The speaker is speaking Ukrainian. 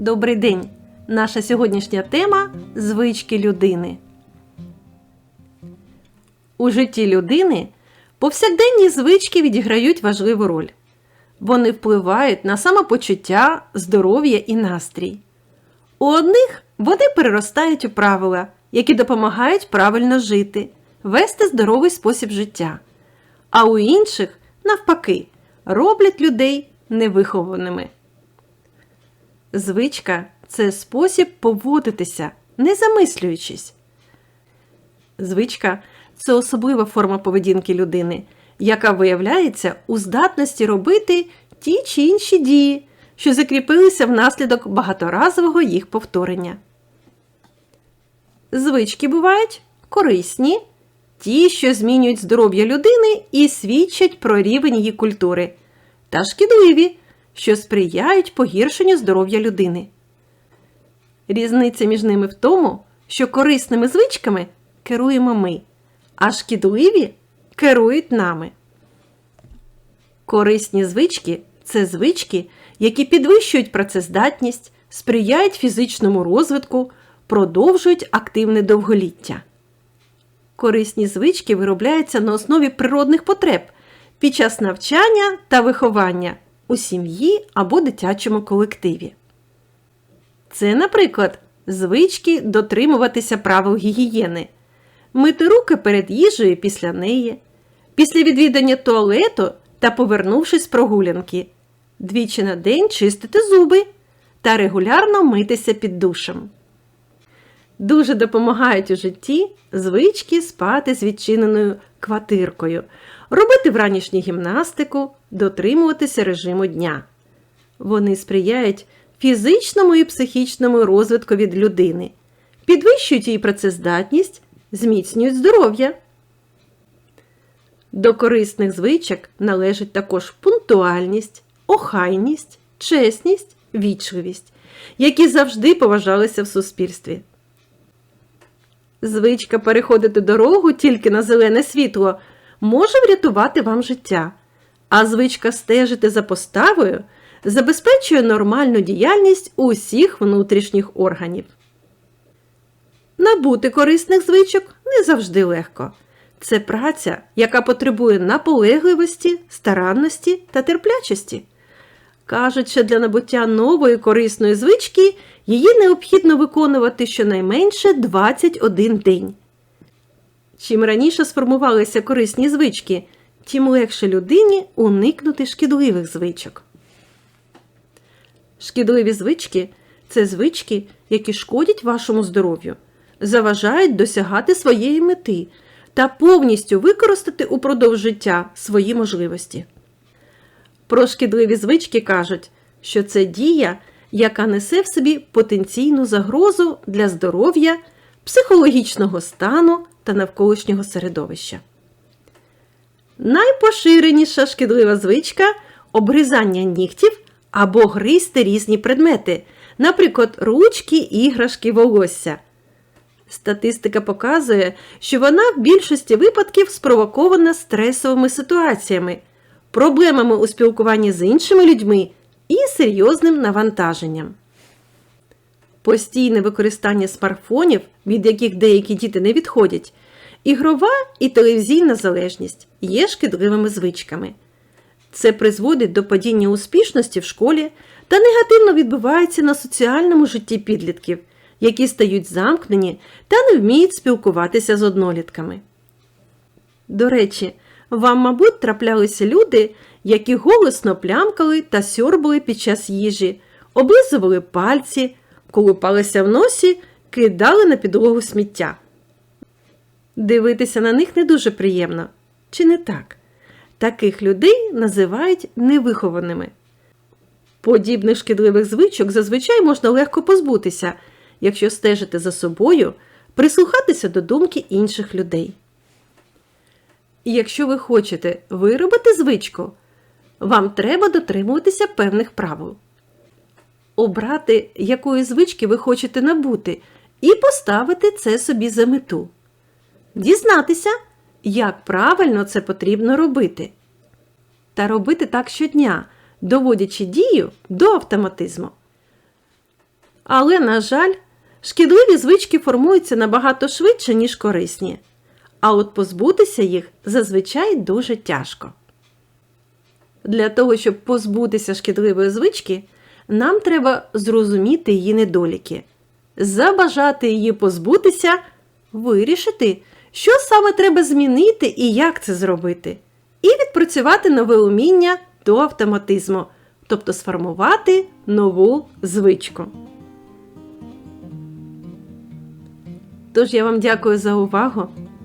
Добрий день! Наша сьогоднішня тема звички людини. У житті людини повсякденні звички відіграють важливу роль. Вони впливають на самопочуття, здоров'я і настрій. У одних вони переростають у правила, які допомагають правильно жити, вести здоровий спосіб життя, а у інших, навпаки, роблять людей невихованими. Звичка це спосіб поводитися, не замислюючись. Звичка це особлива форма поведінки людини, яка виявляється у здатності робити ті чи інші дії, що закріпилися внаслідок багаторазового їх повторення. Звички бувають корисні, ті, що змінюють здоров'я людини і свідчать про рівень її культури, та шкідливі, що сприяють погіршенню здоров'я людини. Різниця між ними в тому, що корисними звичками керуємо ми, а шкідливі керують нами. Корисні звички це звички, які підвищують працездатність, сприяють фізичному розвитку, продовжують активне довголіття. Корисні звички виробляються на основі природних потреб під час навчання та виховання у сім'ї або дитячому колективі. Це, наприклад, звички дотримуватися правил гігієни, мити руки перед їжею після неї, після відвідання туалету та повернувшись з прогулянки, двічі на день чистити зуби та регулярно митися під душем. Дуже допомагають у житті звички спати з відчиненою квартиркою, робити вранішню гімнастику, дотримуватися режиму дня. Вони сприяють фізичному і психічному розвитку від людини, підвищують її працездатність, зміцнюють здоров'я. До корисних звичок належить також пунктуальність, охайність, чесність, вічливість, які завжди поважалися в суспільстві. Звичка переходити дорогу тільки на зелене світло може врятувати вам життя, а звичка стежити за поставою забезпечує нормальну діяльність усіх внутрішніх органів. Набути корисних звичок не завжди легко. Це праця, яка потребує наполегливості, старанності та терплячості. Кажуть, що для набуття нової корисної звички її необхідно виконувати щонайменше 21 день. Чим раніше сформувалися корисні звички, тим легше людині уникнути шкідливих звичок. Шкідливі звички це звички, які шкодять вашому здоров'ю, заважають досягати своєї мети та повністю використати упродовж життя свої можливості. Про шкідливі звички кажуть, що це дія, яка несе в собі потенційну загрозу для здоров'я, психологічного стану та навколишнього середовища. Найпоширеніша шкідлива звичка обрізання нігтів або гризти різні предмети, наприклад, ручки, іграшки, волосся. Статистика показує, що вона в більшості випадків спровокована стресовими ситуаціями, проблемами у спілкуванні з іншими людьми і серйозним навантаженням. Постійне використання смартфонів, від яких деякі діти не відходять, ігрова і телевізійна залежність є шкідливими звичками. Це призводить до падіння успішності в школі та негативно відбувається на соціальному житті підлітків, які стають замкнені та не вміють спілкуватися з однолітками. До речі, вам, мабуть, траплялися люди, які голосно плямкали та сьорбали під час їжі, облизували пальці, колупалися в носі, кидали на підлогу сміття. Дивитися на них не дуже приємно, чи не так? Таких людей називають невихованими. Подібних шкідливих звичок зазвичай можна легко позбутися, якщо стежити за собою, прислухатися до думки інших людей. І якщо ви хочете виробити звичку, вам треба дотримуватися певних правил. Обрати, якої звички ви хочете набути, і поставити це собі за мету. Дізнатися, як правильно це потрібно робити. Та робити так щодня, доводячи дію до автоматизму. Але, на жаль, шкідливі звички формуються набагато швидше, ніж корисні. А от позбутися їх зазвичай дуже тяжко. Для того, щоб позбутися шкідливої звички, нам треба зрозуміти її недоліки, забажати її позбутися, вирішити, що саме треба змінити і як це зробити, і відпрацювати нове уміння до автоматизму, тобто сформувати нову звичку. Тож я вам дякую за увагу.